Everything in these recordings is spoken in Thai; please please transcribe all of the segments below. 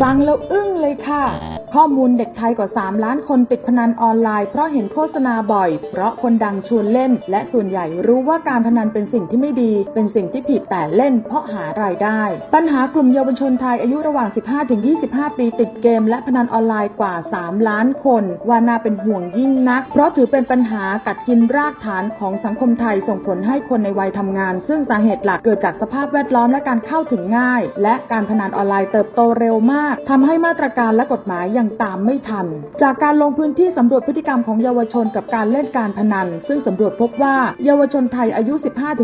ฟังแล้วอึ้งเลยค่ะ ข้อมูลเด็กไทยกว่า 3 ล้านคนติดพนันออนไลน์เพราะเห็นโฆษณาบ่อย เพราะคนดังชวนเล่น และส่วนใหญ่รู้ว่าการพนันเป็นสิ่งที่ไม่ดี เป็นสิ่งที่ผิดแต่เล่น เพราะหารายได้ ปัญหากลุ่มเยาวชนไทยอายุระหว่าง 15-25 ปีติดเกม และพนันออนไลน์กว่า 3 ล้านคน ว่าน่าเป็นห่วงยิ่งนัก เพราะถือเป็นปัญหากัดกินรากฐานของสังคมไทยส่งผลให้คนในวัยทำงาน ซึ่งสาเหตุหลักเกิดจากสภาพแวดล้อมและการเข้าถึงง่าย และการพนันออนไลน์เติบโตเร็วมากทำให้มาตรการและกฎหมายยังตามไม่ทัน จากการลงพื้นที่สำรวจพฤติกรรมของเยาวชนกับการเล่นการพนัน ซึ่งสำรวจพบว่าเยาวชนไทยอายุ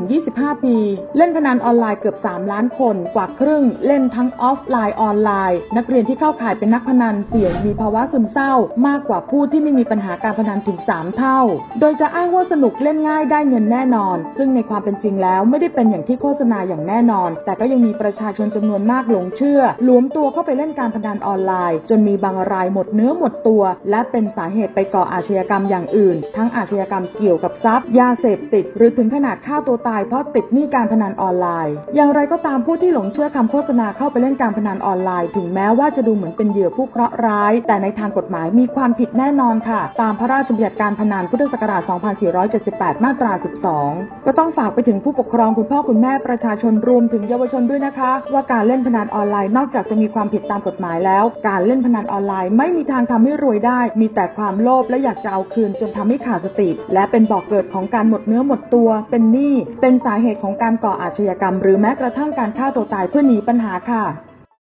15-25 ปี เล่นพนันออนไลน์เกือบ 3 ล้านคน กว่าครึ่ง เล่นทั้งออฟไลน์ออนไลน์ นักเรียนที่เข้าข่ายเป็นนักพนันเสี่ยงมีภาวะซึมเศร้า มากกว่าผู้ที่ไม่มีปัญหาการพนันถึง 3 เท่า โดยจะอ้างว่าสนุกเล่นง่ายได้เงินแน่นอน ซึ่งในความเป็นจริงแล้วไม่ได้เป็นอย่างที่โฆษณาอย่างแน่นอน แต่ก็ยังมีประชาชนจำนวนมากหลงเชื่อหลวมตัวเข้าไปเล่นการพนันออนไลน์ จนมีบางรายหมดเนื้อหมดตัว และเป็นสาเหตุไปก่ออาชญากรรมอย่างอื่น ทั้งอาชญากรรมเกี่ยวกับทรัพย์ ยาเสพติด หรือถึงขนาดฆ่าตัวตายเพราะติดหนี้การพนันออนไลน์ อย่างไรก็ตามผู้ที่หลงเชื่อคำโฆษณาเข้าไปเล่นการพนันออนไลน์ ถึงแม้ว่าจะดูเหมือนเป็นเหยื่อผู้เคราะห์ร้าย แต่ในทางกฎหมายมีความผิดแน่นอนค่ะ ตามพระราชบัญญัติการพนันพุทธศักราช 2478 มาตรา 12 ก็ต้องฝากไปถึงผู้ปกครองคุณพ่อคุณแม่ประชาชนรวมถึงเยาวชนด้วยนะคะ ว่าการเล่นพนันออนไลน์นอกจากจะมีความผิดตามกฎหมายแล้ว การเล่นพนันออนไลน์ไม่มีทางทำให้รวยได้ มีแต่ความโลภและอยากจะเอาคืนจนทำให้ขาดสติ และเป็นบ่อกเกิดของการหมดเนื้อหมดตัว เป็นหนี้เป็นสาเหตุของการก่ออาชญากรรม หรือแม้กระทั่งการฆ่าตัวตายเพื่อหนีปัญหาค่ะ